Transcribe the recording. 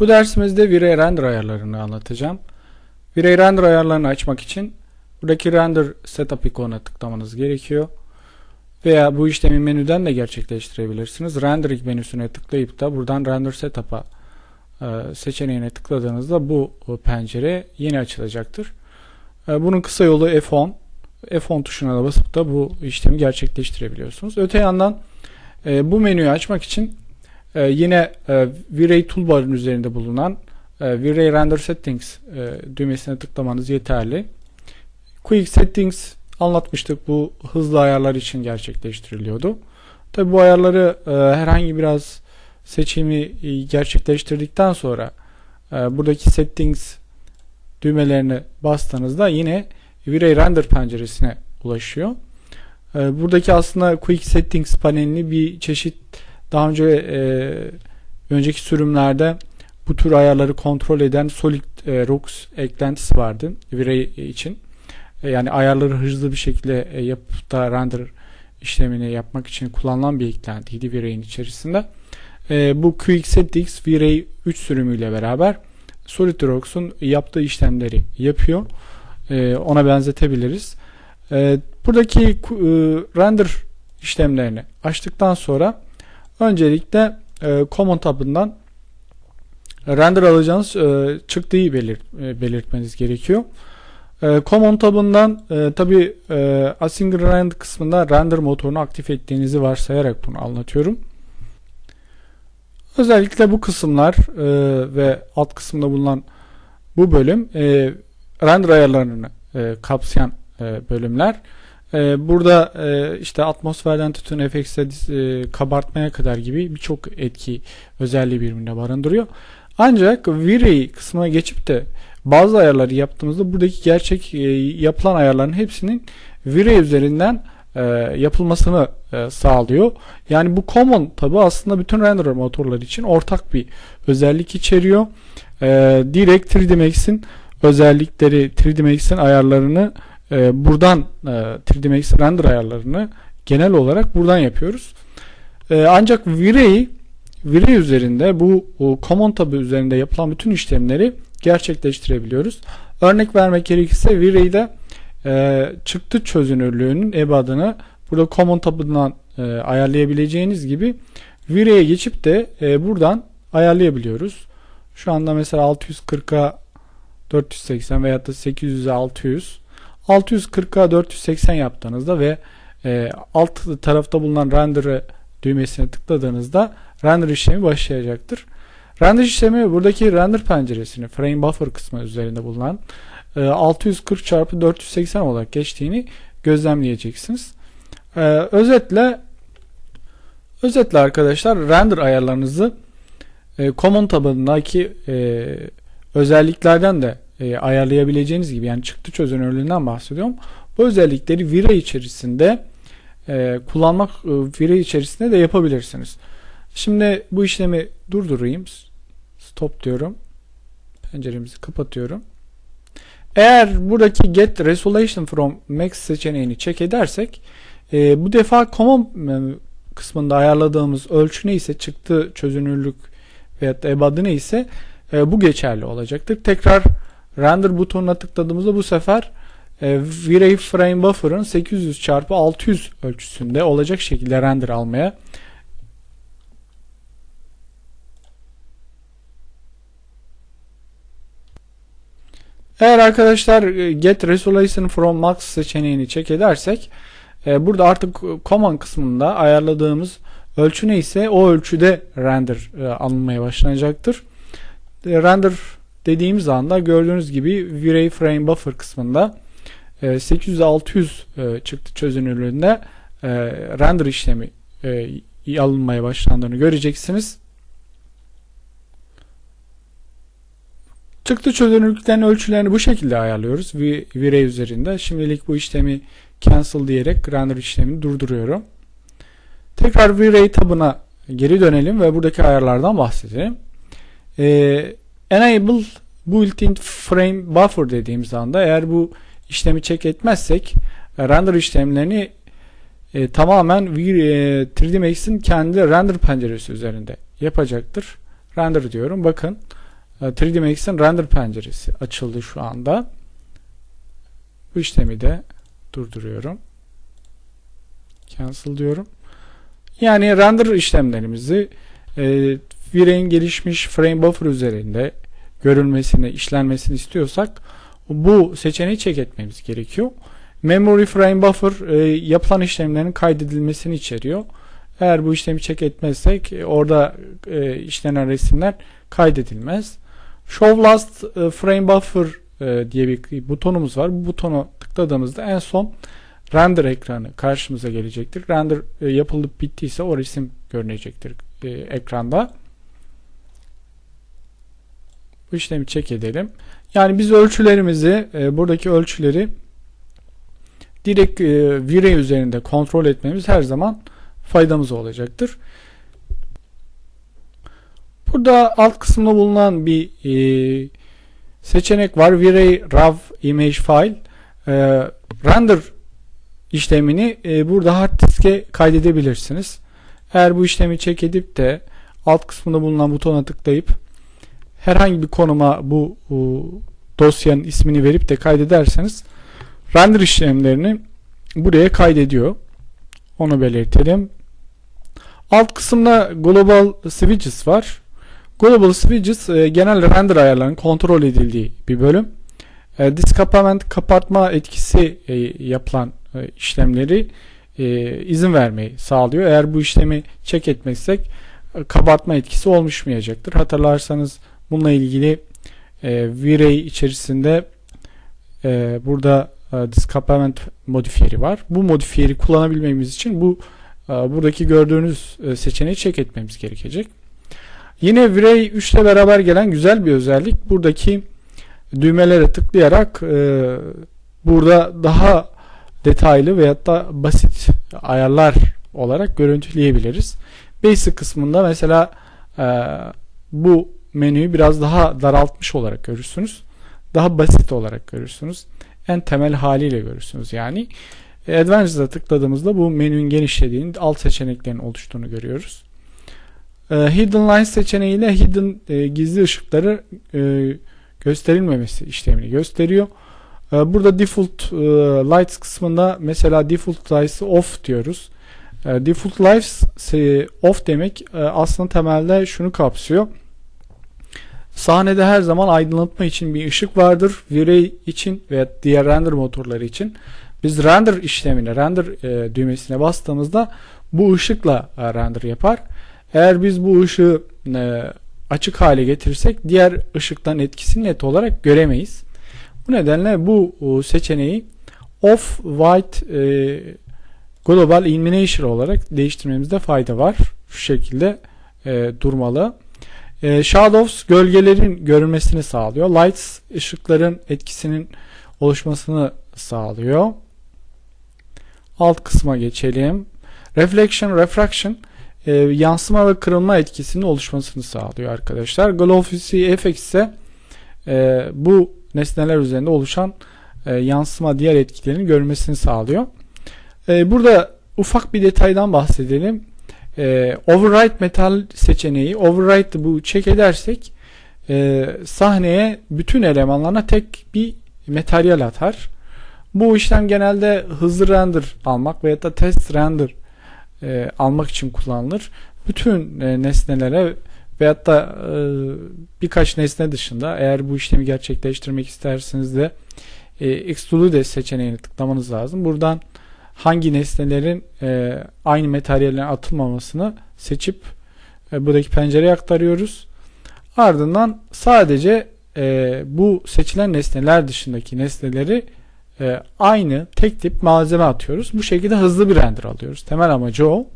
Bu dersimizde V-Ray render ayarlarını anlatacağım. V-Ray render ayarlarını açmak için buradaki render setup ikonuna tıklamanız gerekiyor. Veya bu işlemi menüden de gerçekleştirebilirsiniz. Rendering menüsüne tıklayıp da buradan render setup'a e, seçeneğine tıkladığınızda bu pencere yeni açılacaktır. E, Bunun kısa yolu F10. F10 tuşuna da basıp da bu işlemi gerçekleştirebiliyorsunuz. Öte yandan e, bu menüyü açmak için e, yine e, V-Ray toolbar'ın üzerinde bulunan e, V-Ray Render Settings e, düğmesine tıklamanız yeterli. Quick Settings anlatmıştık. Bu hızlı ayarlar için gerçekleştiriliyordu. Tabi bu ayarları e, herhangi biraz seçimi e, gerçekleştirdikten sonra e, buradaki Settings düğmelerini bastığınızda yine V-Ray Render penceresine ulaşıyor. E, buradaki aslında Quick Settings panelini bir çeşit daha önce e, önceki sürümlerde bu tür ayarları kontrol eden Solid e, Rocks eklentisi vardı V-Ray için. E, yani ayarları hızlı bir şekilde e, yapıp da render işlemini yapmak için kullanılan bir eklentiydi V-Ray'in içerisinde. E, bu Settings V-Ray 3 sürümüyle beraber SolidWorks'un yaptığı işlemleri yapıyor. E, ona benzetebiliriz. E, buradaki e, render işlemlerini açtıktan sonra öncelikle e, Common tabından render alacağınız e, çıktıyı belirt, e, belirtmeniz gerekiyor. E, Common tabından e, tabi e, Async Render kısmında render motorunu aktif ettiğinizi varsayarak bunu anlatıyorum. Özellikle bu kısımlar e, ve alt kısımda bulunan bu bölüm e, render ayarlarını e, kapsayan e, bölümler. E, burada e, işte atmosferden tutun FX'e e, kabartmaya kadar gibi birçok etki özelliği birbirine barındırıyor. Ancak V-Ray kısmına geçip de bazı ayarları yaptığımızda buradaki gerçek e, yapılan ayarların hepsinin V-Ray üzerinden e, yapılmasını e, sağlıyor. Yani bu common tabi aslında bütün render motorları için ortak bir özellik içeriyor. E, direkt 3D Max'in özellikleri 3D Max'in ayarlarını e, buradan e, 3D Max render ayarlarını genel olarak buradan yapıyoruz. E, ancak V-Ray V-Ray üzerinde bu o, Common tabı üzerinde yapılan bütün işlemleri gerçekleştirebiliyoruz. Örnek vermek gerekirse V-Ray'de e, çıktı çözünürlüğünün ebadını burada Common tabından e, ayarlayabileceğiniz gibi V-Ray'e geçip de e, buradan ayarlayabiliyoruz. Şu anda mesela 640'a 480 veya da 800'e 600 640'a 480 yaptığınızda ve e, alt tarafta bulunan render düğmesine tıkladığınızda render işlemi başlayacaktır. Render işlemi buradaki render penceresini frame buffer kısmı üzerinde bulunan e, 640 çarpı 480 olarak geçtiğini gözlemleyeceksiniz. E, özetle özetle arkadaşlar render ayarlarınızı e, common tabanındaki e, özelliklerden de e, ayarlayabileceğiniz gibi yani çıktı çözünürlüğünden bahsediyorum. Bu özellikleri Vira içerisinde e, kullanmak e, Vira içerisinde de yapabilirsiniz. Şimdi bu işlemi durdurayım. Stop diyorum. Penceremizi kapatıyorum. Eğer buradaki Get Resolution from Max seçeneğini check edersek e, bu defa Common e, kısmında ayarladığımız ölçü neyse çıktı çözünürlük veyahut da ebadı neyse e, bu geçerli olacaktır. Tekrar render butonuna tıkladığımızda bu sefer e, Frame Buffer'ın 800 çarpı 600 ölçüsünde olacak şekilde render almaya Eğer arkadaşlar e, Get Resolution from Max seçeneğini check edersek e, burada artık command kısmında ayarladığımız ölçü neyse o ölçüde render e, alınmaya başlanacaktır. Render dediğimiz anda gördüğünüz gibi V-Ray Frame Buffer kısmında 800-600 e, çıktı çözünürlüğünde e, render işlemi e, alınmaya başlandığını göreceksiniz. Çıktı çözünürlüklerin ölçülerini bu şekilde ayarlıyoruz V-Ray üzerinde. Şimdilik bu işlemi cancel diyerek render işlemini durduruyorum. Tekrar V-Ray tabına geri dönelim ve buradaki ayarlardan bahsedelim. Ee, Enable built-in frame buffer dediğimiz anda eğer bu işlemi check etmezsek e, render işlemlerini e, tamamen e, 3D Max'in kendi render penceresi üzerinde yapacaktır. Render diyorum. Bakın e, 3D Max'in render penceresi açıldı şu anda. Bu işlemi de durduruyorum. Cancel diyorum. Yani render işlemlerimizi e, V-Ray'in gelişmiş frame buffer üzerinde görülmesini, işlenmesini istiyorsak bu seçeneği check etmemiz gerekiyor. Memory frame buffer e, yapılan işlemlerin kaydedilmesini içeriyor. Eğer bu işlemi check etmezsek e, orada e, işlenen resimler kaydedilmez. Show last frame buffer diye bir butonumuz var. Bu butona tıkladığımızda en son render ekranı karşımıza gelecektir. Render e, yapılıp bittiyse o resim görünecektir ekranda. Bu işlemi check edelim. Yani biz ölçülerimizi e, buradaki ölçüleri direkt e, V-Ray üzerinde kontrol etmemiz her zaman faydamız olacaktır. Burada alt kısımda bulunan bir e, seçenek var. V-Ray RAW Image File. E, render işlemini e, burada hard diske kaydedebilirsiniz. Eğer bu işlemi check edip de alt kısmında bulunan butona tıklayıp herhangi bir konuma bu, dosyanın ismini verip de kaydederseniz render işlemlerini buraya kaydediyor. Onu belirtelim. Alt kısımda Global Switches var. Global Switches e, genel render ayarlarının kontrol edildiği bir bölüm. E, disk kapatma, kapatma etkisi e, yapılan işlemleri izin vermeyi sağlıyor. Eğer bu işlemi check etmezsek kabartma etkisi oluşmayacaktır. Hatırlarsanız bununla ilgili e, V-Ray içerisinde e, burada e, disk kapament modifiyeri var. Bu modifiyeri kullanabilmemiz için bu e, buradaki gördüğünüz e, seçeneği check etmemiz gerekecek. Yine V-Ray 3 ile beraber gelen güzel bir özellik. Buradaki düğmelere tıklayarak e, burada daha detaylı veyahut da basit ayarlar olarak görüntüleyebiliriz. Basic kısmında mesela e, bu menüyü biraz daha daraltmış olarak görürsünüz. Daha basit olarak görürsünüz. En temel haliyle görürsünüz yani. E, Advanced'a tıkladığımızda bu menünün genişlediğini, alt seçeneklerin oluştuğunu görüyoruz. E, hidden Lines seçeneğiyle hidden e, gizli ışıkları gösterilmemesi işlemini gösteriyor. Burada default lights kısmında mesela default lights'ı off diyoruz. Default lights off demek aslında temelde şunu kapsıyor. Sahnede her zaman aydınlatma için bir ışık vardır. V-Ray için ve diğer render motorları için. Biz render işlemine, render e, düğmesine bastığımızda bu ışıkla e, render yapar. Eğer biz bu ışığı e, açık hale getirirsek diğer ışıktan etkisini net olarak göremeyiz. Bu nedenle bu e, seçeneği off white e, global illumination olarak değiştirmemizde fayda var. Şu şekilde e, durmalı. E, shadows gölgelerin görünmesini sağlıyor. Lights ışıkların etkisinin oluşmasını sağlıyor. Alt kısma geçelim. Reflection, refraction e, yansıma ve kırılma etkisinin oluşmasını sağlıyor arkadaşlar. Glow FX ise e, bu nesneler üzerinde oluşan e, yansıma diğer etkilerin görülmesini sağlıyor. E, burada ufak bir detaydan bahsedelim. E, override metal seçeneği override bu check edersek e, sahneye bütün elemanlarına tek bir materyal atar. Bu işlem genelde hızlı render almak veya da test render e, almak için kullanılır. Bütün e, nesnelere veyahut da e, birkaç nesne dışında eğer bu işlemi gerçekleştirmek isterseniz de e, Extrude seçeneğini tıklamanız lazım. Buradan hangi nesnelerin e, aynı materyalden atılmamasını seçip e, buradaki pencereye aktarıyoruz. Ardından sadece e, bu seçilen nesneler dışındaki nesneleri e, aynı tek tip malzeme atıyoruz. Bu şekilde hızlı bir render alıyoruz. Temel amacı o.